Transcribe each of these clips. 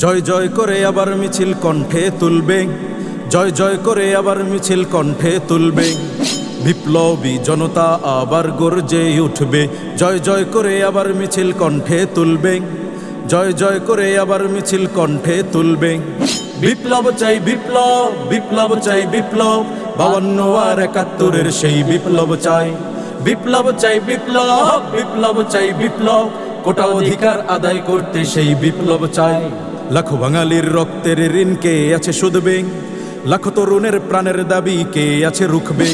জয় জয় করে আবার মিছিল কণ্ঠে তুলবে। জয় জয় করে আবার মিছিল কণ্ঠে তুলবে। বিপ্লবী জনতা আবার গর্জে উঠবে। জয় জয় করে আবার মিছিল কণ্ঠে তুলবে। জয় জয় করে আবার মিছিল কণ্ঠে তুলবে। বিপ্লব চাই বিপ্লব বিপ্লব চাই বিপ্লব। বাউন্ন আর একাত্তরের সেই বিপ্লব চাই। বিপ্লব চাই বিপ্লব বিপ্লব চাই বিপ্লব। কোটা অধিকার আদায় করতে সেই বিপ্লব চাই। লাখো বাঙালির রক্তের ঋণ কে আছে শুধবে? লাখো তরুণের প্রাণের দাবি কে আছে রুখবে?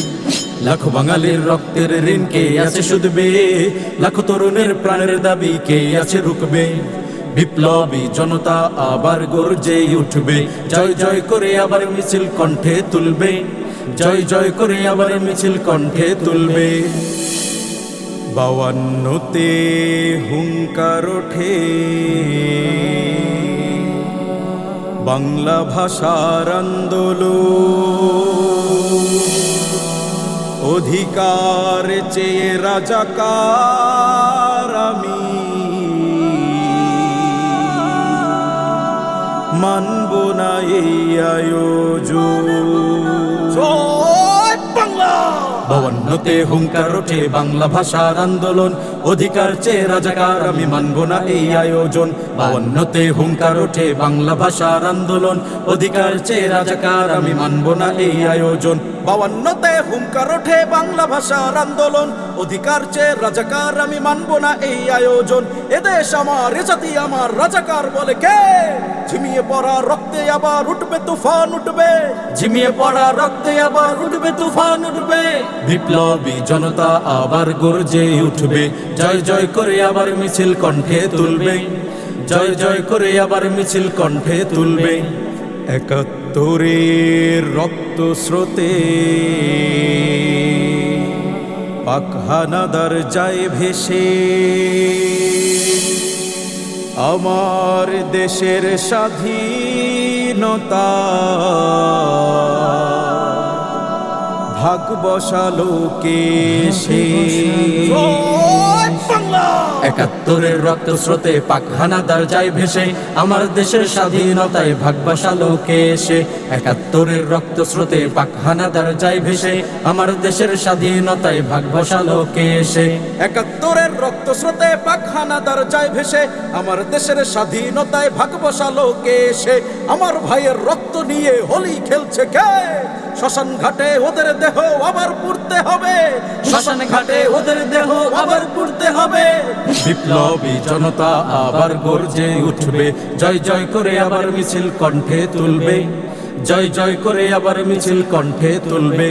লাখো বাঙালির রক্তের ঋণ কে আছে শুধবে? লাখো তরুণের প্রাণের দাবি কে আছে রুখবে? বিপ্লবী জনতা আবার গর্জে উঠবে। জয় জয় করে আবার মিছিল কণ্ঠে তুলবে। জয় জয় করে আবার মিছিল কণ্ঠে তুলবে। বাউান্নতে হুঙ্কার ওঠে। বাংলা ভাষার আন্দোলন। অধিকার চেয়ে রাজাকার আমি। মানব না এই আয়োজন। বাউান্নতে হুঙ্কার ওঠে বাংলা ভাষার আন্দোলন। অধিকার চেয়ে রাজাকার, আমি মানব না এই আয়োজন। বাউান্নতে হুঙ্কার ওঠে বাংলা ভাষার আন্দোলন। অধিকার চেয়ে রাজাকার, আমি মানব না এই আয়োজন। বাউান্নতে হুঙ্কার ওঠে বাংলা ভাষার আন্দোলন। অধিকার চেয়ে রাজাকার, আমি মানব না এই আয়োজন। এদেশ আমার, এ জাতি আমার, রাজাকার বলে কে? ঝিমিয়ে পড়া রক্তে আবার উঠবে তুফান উঠবে। ঝিমিয়ে পড়া রক্তে আবার উঠবে তুফান উঠবে। বিপ্লবী জনতা আবার গর্জে উঠবে। জয় জয় করে আবার মিছিল কণ্ঠে তুলবে। জয় জয় করে আবার মিছিল কণ্ঠে তুলবে। একাত্তরের রক্ত স্রোতে পাকহানাদার যায় ভেসে। আমার দেশের স্বাধীনতা ভাগ বসালো কে সে? একাত্তরের রক্ত স্রোতে পাক হানাদার যায় ভেসে আমার দেশের স্বাধীনতায় ভাগ বসালো কে এসে? একাত্তরের রক্ত স্রোতে পাক হানাদার যায় ভেসে আমার দেশের স্বাধীনতায় ভাগ বসালো কে এসে? একাত্তরের রক্ত স্রোতে পাক হানাদার যায় ভেসে আমার দেশের স্বাধীনতায় ভাগ বসালো কে এসে? আমার ভাইয়ের রক্ত নিয়ে হোলি খেলছে কে? শ্মশান ঘাটে ওদের দেহ আবার পুড়তে হবে। শ্মশান ঘাটে ওদের দেহ আবার পুড়তে হবে। বিপ্লবী জনতা আবার গর্জে উঠবে। জয় জয় করে আবার মিছিল কণ্ঠে তুলবে। জয় জয় করে আবার মিছিল কণ্ঠে তুলবে।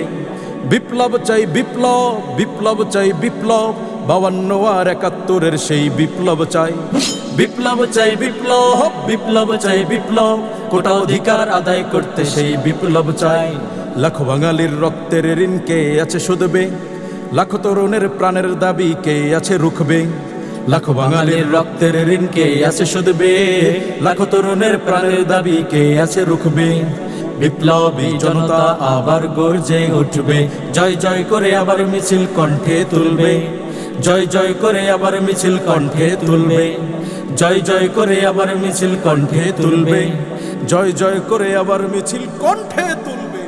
বিপ্লব চাই বিপ্লব বিপ্লব চাই বিপ্লব। বাউান্ন আর একাত্তরের সেই বিপ্লব চাই। বিপ্লব চাই বিপ্লব বিপ্লব চাই বিপ্লব। কোটা অধিকার আদায় করতে সেই বিপ্লব চাই। লাখো বাঙালির রক্তের ঋণ কে আছে শুধবে? লাখো তরুণের প্রাণের দাবি কে আছে রুখবে? লাখো বাঙালির রক্তের ঋণ কে আছে শুধবে? লাখো তরুণের প্রাণের দাবি কে আছে রুখবে? বিপ্লবী জনতা আবার গর্জে উঠবে। জয় জয় করে আবার মিছিল কণ্ঠে তুলবে। জয় জয় করে আবার মিছিল কণ্ঠে তুলবে। জয় জয় করে আবার মিছিল কণ্ঠে তুলবে। জয় জয় করে আবার মিছিল কণ্ঠে তুলবে।